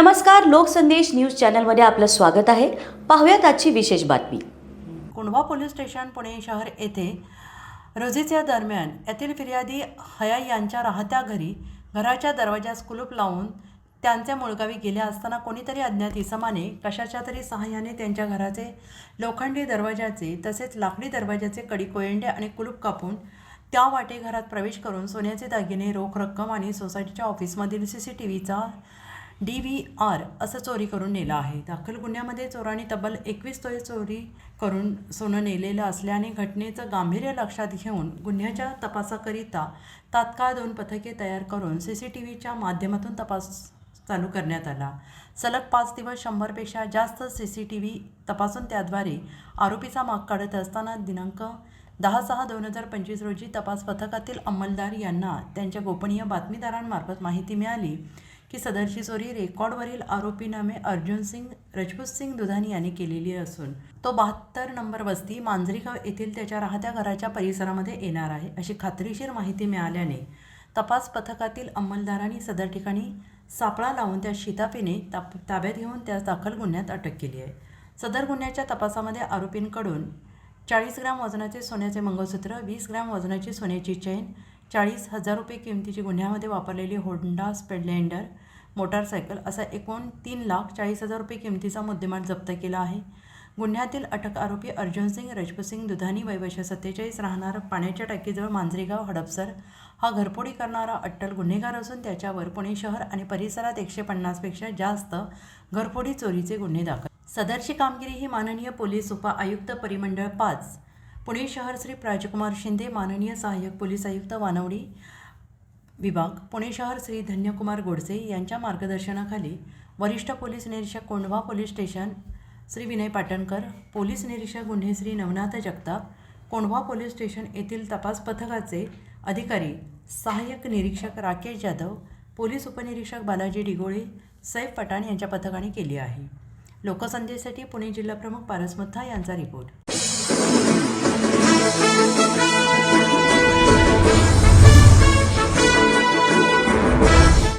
नमस्कार लोकसंदेश न्यूज चॅनलमध्ये आपलं स्वागत आहे. पाहूयात आजची विशेष बातमी. कुंडवा पोलीस स्टेशन पुणे शहर येथे रोजीच्या दरम्यान येथील फिर्यादी हया यांच्या राहत्या घरी घराच्या दरवाजास कुलूप लावून त्यांचे मुळगावी गेले असताना कोणीतरी अज्ञात इसमाने कशाच्या तरी सहाय्याने त्यांच्या घराचे लोखंडी दरवाजाचे तसेच लाकडी दरवाजाचे कडी कोयंडे आणि कुलूप कापून त्या वाटे घरात प्रवेश करून सोन्याचे दागिने रोख रक्कम आणि सोसायटीच्या ऑफिसमधील सी सी टी व्हीचा डी व्ही आर असं चोरी करून नेलं आहे. दाखल गुन्ह्यामध्ये चोरांनी तब्बल एकवीस तोळे चोरी करून सोनं नेलेलं असल्याने घटनेचं गांभीर्य लक्षात घेऊन गुन्ह्याच्या तपासाकरिता तात्काळ दोन पथके तयार करून सी सी टी व्हीच्या माध्यमातून तपास चालू करण्यात आला. सलग पाच दिवस शंभरपेक्षा जास्त सी सी टी व्ही तपासून त्याद्वारे आरोपीचा माग काढत असताना दिनांक दहा सहा दोन हजार पंचवीस रोजी तपास पथकातील अंमलदार यांना त्यांच्या गोपनीय बातमीदारांमार्फत माहिती मिळाली. की सदरची चोरी रेकॉर्डवरील आरोपी नामे अर्जुन सिंग रजपूत सिंग दुधानी यांनी केलेली असून तो बहात्तर नंबर वस्ती मांजरीगाव येथील त्याच्या राहत्या घराच्या परिसरामध्ये येणार आहे अशी खात्रीशीर माहिती मिळाल्याने तपास पथकातील अंमलदारांनी सदर ठिकाणी सापळा लावून त्या शितापीने ताप ताब्यात घेऊन त्यास दाखल गुन्ह्यात अटक केली आहे. सदर गुन्ह्याच्या तपासामध्ये आरोपींकडून चाळीस ग्रॅम वजनाचे सोन्याचे मंगळसूत्र वीस ग्रॅम वजनाची सोन्याची चैन चाळीस हजार रुपये किमतीची गुन्ह्यामध्ये वापरलेली होंडा स्प्लेंडर मोटारसायकल असा एकूण तीन लाख चाळीस हजार रुपये किमतीचा मुद्देमाल जप्त केला आहे. गुन्ह्यातील अटक आरोपी अर्जुन सिंग रजपूत सिंग दुधानी वैवश सत्तेचाळीस राहणार पाण्याच्या टाकीजवळ मांजरेगाव हडपसर हा घरपोडी करणारा अट्टल गुन्हेगार असून त्याच्यावर पुणे शहर आणि परिसरात एकशे पन्नासपेक्षा जास्त घरपोडी चोरीचे गुन्हे दाखल. सदरची कामगिरी ही माननीय पोलीस उप आयुक्त परिमंडळ पाच पुणे शहर श्री राजकुमार शिंदे माननीय सहाय्यक पोलीस आयुक्त वानवडी विभाग पुणे शहर श्री धन्यकुमार गोडसे यांच्या मार्गदर्शनाखाली वरिष्ठ पोलीस निरीक्षक Kondhwa police station Shri Vinay Patankar police निरीक्षक गुन्हे श्री नवनाथ जगताप कोंढवा पोलीस स्टेशन येथील तपास पथकाचे अधिकारी सहाय्यक निरीक्षक राकेश जाधव पोलीस उपनिरीक्षक बालाजी डिगोळे सैफ पठाण यांच्या पथकाने केली आहे. लोकसंदेशसाठी पुणे जिल्हाप्रमुख पारस मथा यांचा रिपोर्ट.